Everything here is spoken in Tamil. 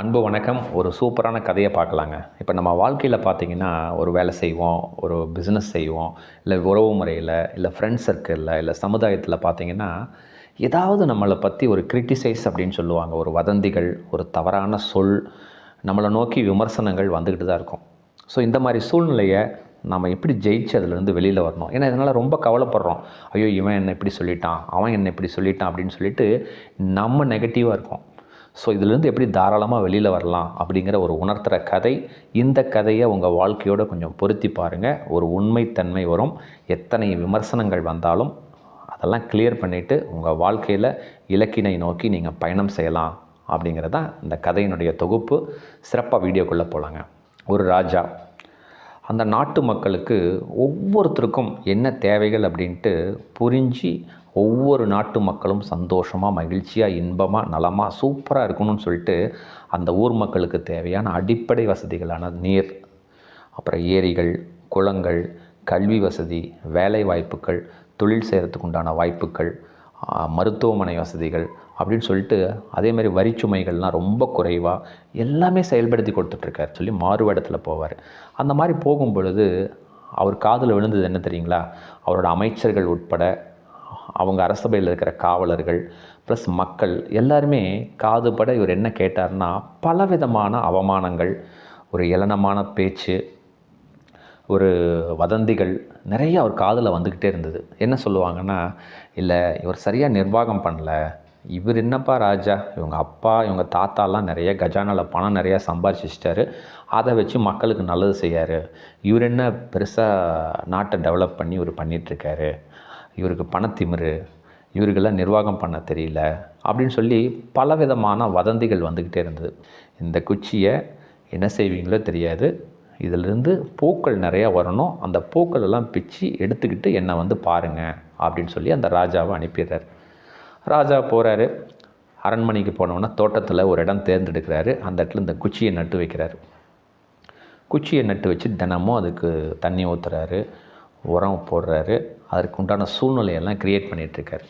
அன்பு வணக்கம். ஒரு சூப்பரான கதையை பார்க்கலாங்க. இப்போ நம்ம வாழ்க்கையில் பார்த்தீங்கன்னா ஒரு வேலை செய்வோம் ஒரு பிஸ்னஸ் செய்வோம் இல்லை உறவு முறையில் இல்லை ஃப்ரெண்ட்ஸ் சர்க்கிளில் இல்லை சமுதாயத்தில் பார்த்தீங்கன்னா ஏதாவது நம்மளை பற்றி ஒரு கிரிட்டிசைஸ் அப்படின்னு சொல்லுவாங்க. ஒரு வதந்திகள் ஒரு தவறான சொல் நம்மளை நோக்கி விமர்சனங்கள் வந்துக்கிட்டு தான் இருக்கும். ஸோ இந்த மாதிரி சூழ்நிலையை நம்ம எப்படி ஜெயிச்சு அதுலேருந்து வெளியில் வரணும்? ஏன்னா இதனால் ரொம்ப கவலைப்படுறோம். ஐயோ இவன் என்ன இப்படி சொல்லிட்டான் அவன் என்ன இப்படி சொல்லிட்டான் அப்படின்னு சொல்லிட்டு நம்ம நெகட்டிவாக இருக்கோம். ஸோ இதிலேருந்து எப்படி தாராளமாக வெளியில் வரலாம் அப்படிங்கிற ஒரு உணர்த்துகிற கதை. இந்த கதையை உங்கள் வாழ்க்கையோடு கொஞ்சம் பொருத்தி பாருங்கள் ஒரு உண்மைத்தன்மை வரும். எத்தனை விமர்சனங்கள் வந்தாலும் அதெல்லாம் கிளியர் பண்ணிவிட்டு உங்கள் வாழ்க்கையில் இலக்கினை நோக்கி நீங்கள் பயணம் செய்யலாம் அப்படிங்கிறது தான் இந்த கதையினுடைய தொகுப்பு. சிறப்பாக வீடியோக்குள்ளே போகலாங்க ஒரு ராஜா அந்த நாட்டு மக்களுக்கு ஒவ்வொருத்தருக்கும் என்ன தேவைகள் அப்படின்ட்டு புரிஞ்சு ஒவ்வொரு நாட்டு மக்களும் சந்தோஷமாக மகிழ்ச்சியாக இன்பமாக நலமாக சூப்பராக இருக்கணும்னு சொல்லிட்டு அந்த ஊர் மக்களுக்கு தேவையான அடிப்படை வசதிகளான நீர் அப்புறம் ஏரிகள் குளங்கள் கல்வி வசதி வேலை வாய்ப்புகள் தொழில் செய்கிறதுக்கு உண்டான வாய்ப்புகள் மருத்துவமனை வசதிகள் அப்படின்னு சொல்லிட்டு அதே மாதிரி வரிச்சுமைகள்லாம் ரொம்ப குறைவாக எல்லாமே செயல்படுத்தி கொடுத்துட்ருக்கார் சொல்லி மாறுவேடத்தில் போவார். அந்த மாதிரி போகும் பொழுது அவர் காதில் விழுந்தது என்ன தெரியுங்களா? அவரோட அமைச்சர்கள் உட்பட அவங்க அரசபையில் இருக்கிற காவலர்கள் ப்ளஸ் மக்கள் எல்லாருமே காதுபட இவர் என்ன கேட்டார்னா பலவிதமான அவமானங்கள் ஒரு ஏளனமான பேச்சு ஒரு வதந்திகள் நிறைய அவர் காதில் வந்துக்கிட்டே இருந்தது. என்ன சொல்லுவாங்கன்னா இல்லை இவர் சரியாக நிர்வாகம் பண்ணல. இவர் என்னப்பா ராஜா? இவங்க அப்பா இவங்க தாத்தாலாம் நிறைய கஜானாவில் பணம் நிறையா சம்பாரிச்சிட்டாரு அதை வச்சு மக்களுக்கு நல்லது செய்யார். இவர் என்ன பெருசாக நாட்டை டெவலப் பண்ணி இவர் பண்ணிகிட்ருக்காரு இவருக்கு பணத்திமிரு இவருக்கெல்லாம் நிர்வாகம் பண்ண தெரியல. அப்படின்னு சொல்லி பலவிதமான வதந்திகள் வந்துக்கிட்டே இருந்தது. இந்த குச்சியை என்ன செய்வீங்களோ தெரியாது. இதிலிருந்து பூக்கள் நிறையா வரணும். அந்த பூக்கள் எல்லாம் பிச்சு எடுத்துக்கிட்டு என்னை வந்து பாருங்கள் அப்படின்னு சொல்லி அந்த ராஜாவை அனுப்பிடுறார். ராஜா போகிறாரு அரண்மனைக்கு போனோன்னா தோட்டத்தில் ஒரு இடம் தேர்ந்தெடுக்கிறாரு. அந்த இடத்துல இந்த குச்சியை நட்டு வைக்கிறாரு. குச்சியை நட்டு வச்சு தினமும் அதுக்கு தண்ணி ஊற்றுறாரு உரம் போடுறாரு. அதற்கு உண்டான சூழ்நிலையெல்லாம் க்ரியேட் பண்ணிகிட்ருக்காரு